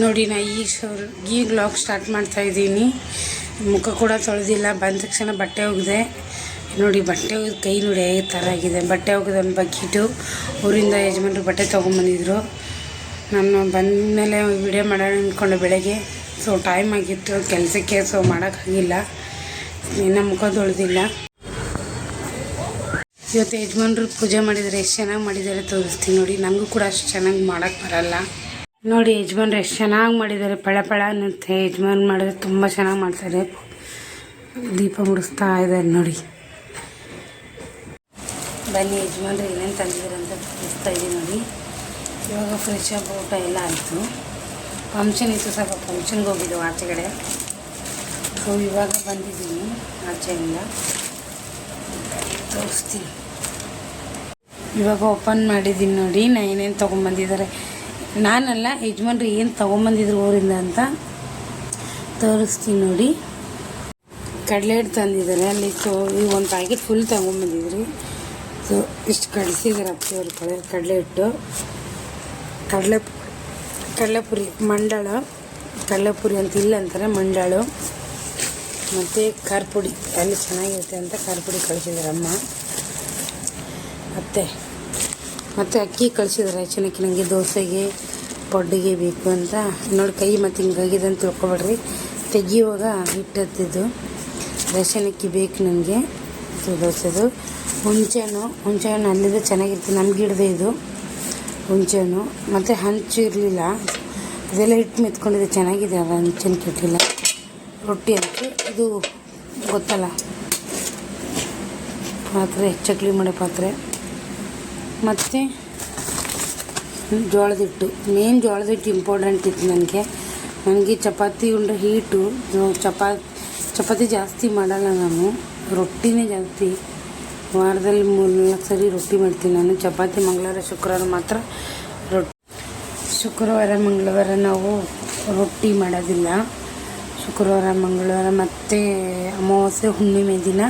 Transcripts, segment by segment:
ನೋಡಿ ನಾ ಈಗ ಶೋರ್ ಈಗ ಲಾಕ್ ಸ್ಟಾರ್ಟ್ ಮಾಡ್ತಾ ಇದ್ದೀನಿ. ಮುಖ ಕೂಡ ತೊಳೆದಿಲ್ಲ. ಬಂದ ತಕ್ಷಣ ಬಟ್ಟೆ ಒಗೆದೆ. ನೋಡಿ ಬಟ್ಟೆ ಒಗೆದು ಕೈ ನೋಡಿ ಹೇಗೆ ಥರ ಆಗಿದೆ. ಬಟ್ಟೆ ಒಗೆದು ಒಂದು ಬಕೀಟು ಊರಿಂದ ಯಜಮಾನ್ರು ಬಟ್ಟೆ ತೊಗೊಂಬಂದಿದ್ರು. ನಾನು ಬಂದ ಮೇಲೆ ವಿಡಿಯೋ ಮಾಡೋಣ ಅಂದ್ಕೊಂಡೆ ಬೆಳಗ್ಗೆ. ಸೊ ಟೈಮ್ ಆಗಿತ್ತು. ಕೆಲಸಕ್ಕೆ ಸೊ ಮಾಡೋಕ್ಕಾಗಿಲ್ಲ ಇನ್ನು ಮುಖ ತೊಳೆದಿಲ್ಲ. ಇವತ್ತು ಯಜಮಾನ್ರು ಪೂಜೆ ಮಾಡಿದರೆ ಎಷ್ಟು ಚೆನ್ನಾಗಿ ಮಾಡಿದ್ದಾರೆ ತೋರಿಸ್ತೀನಿ ನೋಡಿ. ನನಗೂ ಕೂಡ ಅಷ್ಟು ಚೆನ್ನಾಗಿ ಮಾಡೋಕ್ಕೆ ಬರಲ್ಲ. ನೋಡಿ, ಯಜಮಾನ್ರು, ಎಷ್ಟು ಚೆನ್ನಾಗಿ ಮಾಡಿದ್ದಾರೆ ಪಳ ಪಳ ಅನ್ನುತ್ತೆ. ಯಜಮಾನ್ ಮಾಡಿದ್ರೆ ತುಂಬ ಚೆನ್ನಾಗಿ ಮಾಡ್ತಾರೆ. ದೀಪ ಮುಡಿಸ್ತಾ ಇದ್ದಾರೆ ನೋಡಿ. ಬನ್ನಿ, ಯಜಮಾನ್ರು, ಏನೇನು ತಂದಿದ್ದಾರೆ ಅಂತ ತೋರಿಸ್ತಾ ಇದ್ದೀನಿ ನೋಡಿ. ಇವಾಗ ಫ್ರೆಶ್ ಆಗಿ ಊಟ ಎಲ್ಲ ಆಯಿತು. ಫಂಕ್ಷನ್ ಇತ್ತು, ಸ್ವಲ್ಪ ಫಂಕ್ಷನ್ಗೆ ಹೋಗಿದ್ದೆವು ಆಚೆಗಡೆ. ಸೊ ಇವಾಗ ಬಂದಿದ್ದೀನಿ ಆಚೆಯಿಂದ ತೋರಿಸ್ತೀನಿ. ಇವಾಗ ಓಪನ್ ಮಾಡಿದ್ದೀನಿ ನೋಡಿ, ನಾ ಏನೇನು ತೊಗೊಂಬಂದಿದ್ದಾರೆ ನಾನಲ್ಲ, ಯಜಮಾನ್ರು ಏನು ತೊಗೊಂಬಂದಿದ್ರು ಊರಿಂದ ಅಂತ ತೋರಿಸ್ತೀನಿ ನೋಡಿ. ಕಡಲೆ ಹಿಟ್ಟು ತಂದಿದ್ದಾರೆ, ಅಲ್ಲಿ ಸೊ ಈ ಒಂದು ಪ್ಯಾಕೆಟ್ ಫುಲ್ ತೊಗೊಂಬಂದಿದ್ರಿ. ಸೊ, ಇಷ್ಟು ಅಪ್ಪ ಅಪ್ಪಿಯವ್ರ ಕಡೆ ಕಡಲೆ ಹಿಟ್ಟು ಕಡಲೆ ಕಡಲೆಪುರಿ, ಮಂಡಾಳ. ಕಡಲೆಪುರಿ ಅಂತ ಇಲ್ಲ ಅಂತಾರೆ, ಮಂಡಾಳು. ಮತ್ತು ಖಾರ ಪುಡಿ ಅಲ್ಲಿ ಚೆನ್ನಾಗಿರುತ್ತೆ ಅಂತ ಖಾರ ಪುಡಿ ಕಳಿಸಿದ್ದಾರೆ ಅಮ್ಮ ಮತ್ತು ಅಕ್ಕಿ ಕಳಿಸಿದ್ರೆ ಚೆನ್ನಕ್ಕೆ ನನಗೆ ದೋಸೆಗೆ, ಪಡ್ಡಿಗೆ ಬೇಕು ಅಂತ. ನೋಡಿ ಕೈ ಮತ್ತು ಹಿಂಗಾಗಿದೆ ಅಂತ ತಿಳ್ಕೊಬೇಡ್ರಿ. ತೆಗಿಯುವಾಗ ಹಿಟ್ಟತ್ತಿದ್ದು. ರೇಷನ್ ಅಕ್ಕಿ ಬೇಕು ನನಗೆ. ದೋಸೆದು. ಹುಂಚೆಹಣ್ಣು ಹುಂಚೆಹಣ್ಣು ಅಲ್ಲಿದ್ದು ಚೆನ್ನಾಗಿರ್ತದೆ ನಮ್ಮ ಗಿಡದೇ ಇದು. ಹುಂಚೆಹಣ್ಣು ಮತ್ತು ಹಂಚು ಇರಲಿಲ್ಲ. ಅದೆಲ್ಲ ಹಿಟ್ಟು ಮೆತ್ಕೊಂಡಿದೆ. ಚೆನ್ನಾಗಿದೆ ಅಲ್ಲ ಹಂಚನ್ನು ಕೆಟ್ಟಿಲ್ಲ. ರೊಟ್ಟಿ ಹಂಚು ಇದು ಗೊತ್ತಲ್ಲ. ಪಾತ್ರೆ, ಚಕ್ಲಿ ಮಾಡೋ ಪಾತ್ರೆ. ಮತ್ತು ಜೋಳದ ಹಿಟ್ಟು ಮೇನ್ ಜೋಳದ ಹಿಟ್ಟು ಇಂಪಾರ್ಟೆಂಟ್ ಇತ್ತು ನನಗೆ. ನನಗೆ ಚಪಾತಿ ಉಂಡ್ರೆ ಹೀಟು. ಚಪಾತಿ ಚಪಾತಿ ಜಾಸ್ತಿ ಮಾಡಲ್ಲ ನಾನು. ರೊಟ್ಟಿನೇ ಜಾಸ್ತಿ. ವಾರದಲ್ಲಿ ಮೂರು ನಾಲ್ಕು ಸರಿ ರೊಟ್ಟಿ ಮಾಡ್ತೀನಿ ನಾನು. ಚಪಾತಿ ಮಂಗಳವಾರ, ಶುಕ್ರವಾರ ಮಾತ್ರ ರೊಟ್ಟಿ. ಶುಕ್ರವಾರ, ಮಂಗಳವಾರ ನಾವು ರೊಟ್ಟಿ ಮಾಡೋದಿಲ್ಲ. ಶುಕ್ರವಾರ, ಮಂಗಳವಾರ ಮತ್ತು ಅಮಾವಾಸ್ಯೆ ಹುಣ್ಣಿಮೆ ದಿನ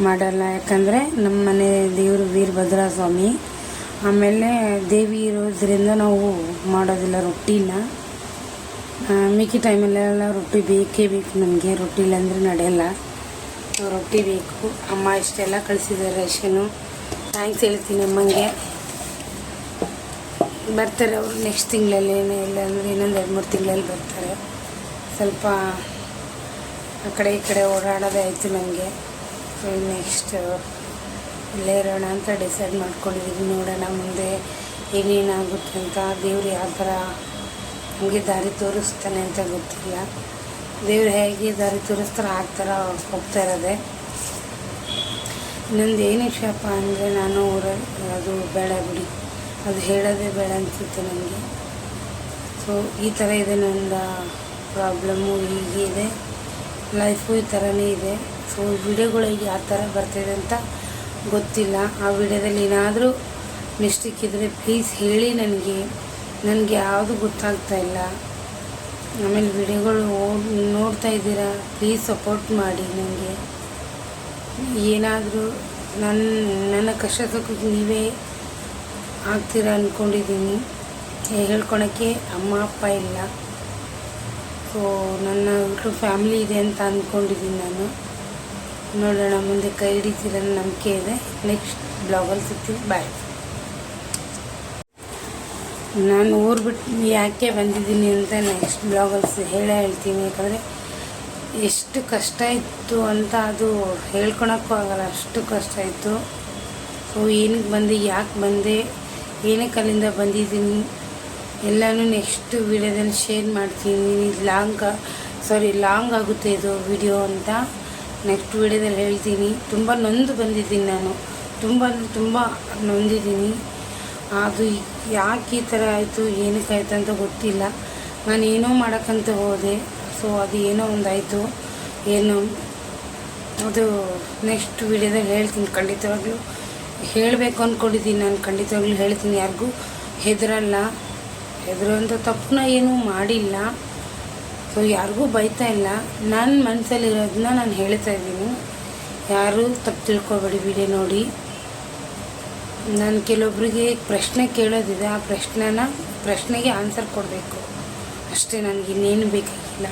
ಮಾಡಲ್ಲ. ಯಾಕಂದರೆ ನಮ್ಮ ಮನೆ ದೇವರು ವೀರಭದ್ರ ಸ್ವಾಮಿ ಆಮೇಲೆ ದೇವಿ ಇರೋದ್ರಿಂದ ನಾವು ಮಾಡೋದಿಲ್ಲ ರೊಟ್ಟಿನ. ಮಿಕ್ಕಿ ಟೈಮಲ್ಲೆಲ್ಲ ರೊಟ್ಟಿ ಬೇಕೇ ಬೇಕು ನಮಗೆ. ರೊಟ್ಟಿ ಇಲ್ಲಾಂದರೆ ನಡೆಯಲ್ಲ. ರೊಟ್ಟಿ ಬೇಕು. ಅಮ್ಮ ಇಷ್ಟೆಲ್ಲ ಕಳಿಸಿದ್ದಾರೆ ರೇಷನು ಥ್ಯಾಂಕ್ಸ್ ಹೇಳ್ತೀನಿ ಅಮ್ಮಂಗೆ. ಬರ್ತಾರೆ ಅವರು ನೆಕ್ಸ್ಟ್ ತಿಂಗಳಲ್ಲಿ. ಏನೋ ಇಲ್ಲ ಅಂದರೆ ಇನ್ನೊಂದು ಎರಡು ಮೂರು ತಿಂಗಳಲ್ಲಿ ಬರ್ತಾರೆ. ಸ್ವಲ್ಪ ಆ ಕಡೆ ಈ ಕಡೆ ಓಡಾಡೋದೇ ಆಯಿತು ನನಗೆ ನೆಕ್ಸ್ಟ್ ಇಲ್ಲೇ ಇರೋಣ ಅಂತ ಡಿಸೈಡ್ ಮಾಡ್ಕೊಂಡಿದ್ದೀವಿ ನೋಡೋಣ ಮುಂದೆ ಏನೇನಾಗುತ್ತೆ ಅಂತ. ದೇವ್ರು ಯಾವ ಥರ ನಮಗೆ ದಾರಿ ತೋರಿಸ್ತಾನೆ ಅಂತ ಗೊತ್ತಿಲ್ಲ. ದೇವ್ರು ಹೇಗೆ ದಾರಿ ತೋರಿಸ್ತಾರೋ ಆ ಥರ ಹೋಗ್ತಾ ಇರೋದೆ. ಇನ್ನೊಂದು ಏನು ವಿಷಯಪ್ಪ ಅಂದರೆ ನಾನು ಊರ ಅದು ಬೇಡ ಬಿಡಿ. ಅದು ಹೇಳೋದೇ ಬೇಡ ಅನಿಸುತ್ತೆ ನನಗೆ. ಸೊ ಈ ಥರ ಇದೆ ನನ್ನ ಪ್ರಾಬ್ಲಮ್ಮು. ಹೀಗೆ ಇದೆ. ಲೈಫು ಈ ಥರನೇ ಇದೆ. ಸೊ ವಿಡಿಯೋಗಳಿಗೆ ಯಾವ ಥರ ಬರ್ತಿದೆ ಅಂತ ಗೊತ್ತಿಲ್ಲ. ಆ ವಿಡಿಯೋದಲ್ಲಿ ಏನಾದರೂ ಮಿಸ್ಟೇಕ್ ಇದ್ದರೆ ಪ್ಲೀಸ್ ಹೇಳಿ ನನಗೆ. ನನಗೆ ಯಾವುದು ಗೊತ್ತಾಗ್ತಾ ಇಲ್ಲ. ಆಮೇಲೆ ವಿಡಿಯೋಗಳು ನೋಡ್ತಾ ಇದ್ದೀರಾ? ಪ್ಲೀಸ್ ಸಪೋರ್ಟ್ ಮಾಡಿ ನನಗೆ. ಏನಾದರೂ ನನ್ನ ನನ್ನ ಕಷ್ಟ ನೀವೇ ಆಗ್ತೀರಾ ಅಂದ್ಕೊಂಡಿದ್ದೀನಿ ಹೇಳ್ಕೊಳಕ್ಕೆ ಅಮ್ಮ, ಅಪ್ಪ ಇಲ್ಲ. ಸೊ ನನ್ನ ಯೂಟ್ಯೂಬ್ ಫ್ಯಾಮಿಲಿ ಇದೆ ಅಂತ ಅಂದ್ಕೊಂಡಿದ್ದೀನಿ ನಾನು. ನೋಡೋಣ, ಮುಂದೆ ಕೈ ಹಿಡಿತೀರ ನಂಬಿಕೆ ಇದೆ. ನೆಕ್ಸ್ಟ್ ಬ್ಲಾಗಲ್ಲಿ ಸಿಗ್ತೀನಿ ಬಾಯ್ ನಾನು ಊರು ಬಿಟ್ಟು ಯಾಕೆ ಬಂದಿದ್ದೀನಿ ಅಂತ ನೆಕ್ಸ್ಟ್ ಬ್ಲಾಗಲ್ಸ್ ಹೇಳೇ ಹೇಳ್ತೀನಿ. ಯಾಕಂದರೆ ಎಷ್ಟು ಕಷ್ಟ ಇತ್ತು ಅಂತ ಅದು ಹೇಳ್ಕೊಳಕ್ಕೂ ಆಗಲ್ಲ. ಅಷ್ಟು ಕಷ್ಟ ಇತ್ತು. ಸೊ ಏನಕ್ಕೆ ಬಂದೆ, ಯಾಕೆ ಬಂದೆ, ಏನಕ್ಕೆ ಅಲ್ಲಿಂದ ಬಂದಿದ್ದೀನಿ, ಎಲ್ಲನೂ ನೆಕ್ಸ್ಟ್ ವಿಡಿಯೋದಲ್ಲಿ ಶೇರ್ ಮಾಡ್ತೀನಿ. ಲಾಂಗ್ ಸಾರಿ ಲಾಂಗ್ ಆಗುತ್ತೆ ಇದು ವಿಡಿಯೋ ಅಂತ. ನೆಕ್ಸ್ಟ್ ವಿಡಿಯೋದಲ್ಲಿ ಹೇಳ್ತೀನಿ. ತುಂಬ ನೊಂದು ಬಂದಿದ್ದೀನಿ ನಾನು. ತುಂಬ ತುಂಬ ನೊಂದಿದ್ದೀನಿ. ಅದು ಯಾಕೆ ಈ ಥರ ಆಯಿತು, ಏನಕ್ಕೆ ಆಯಿತು ಅಂತ ಗೊತ್ತಿಲ್ಲ. ನಾನು ಏನೋ ಮಾಡೋಕ್ಕಂತ ಹೋದೆ. ಸೊ ಅದು ಏನೋ ಒಂದಾಯಿತು. ಏನು, ಅದು ನೆಕ್ಸ್ಟ್ ವಿಡಿಯೋದಲ್ಲಿ ಹೇಳ್ತೀನಿ. ಖಂಡಿತವಾಗ್ಲೂ ಹೇಳಬೇಕು ಅಂದ್ಕೊಂಡಿದ್ದೀನಿ ನಾನು. ಖಂಡಿತವಾಗ್ಲೂ ಹೇಳ್ತೀನಿ. ಯಾರಿಗೂ ಹೆದರಲ್ಲ. ಹೆದರೋಂಥ ತಪ್ಪನ್ನ ಏನೂ ಮಾಡಿಲ್ಲ. ಸೊ ಯಾರಿಗೂ ಬೈತಾ ಇಲ್ಲ. ನನ್ನ ಮನಸ್ಸಲ್ಲಿರೋದನ್ನ ನಾನು ಹೇಳ್ತಾ ಇದ್ದೀನಿ. ಯಾರೂ ತಪ್ಪು ತಿಳ್ಕೊಬೇಡಿ ವಿಡಿಯೋ ನೋಡಿ. ನಾನು ಕೆಲವೊಬ್ಬರಿಗೆ ಪ್ರಶ್ನೆ ಕೇಳೋದಿದೆ. ಆ ಪ್ರಶ್ನೆನ ಪ್ರಶ್ನೆಗೆ ಆನ್ಸರ್ ಕೊಡಬೇಕು. ಅಷ್ಟೇ ನನಗೆ ಇನ್ನೇನು ಬೇಕಾಗಿಲ್ಲ.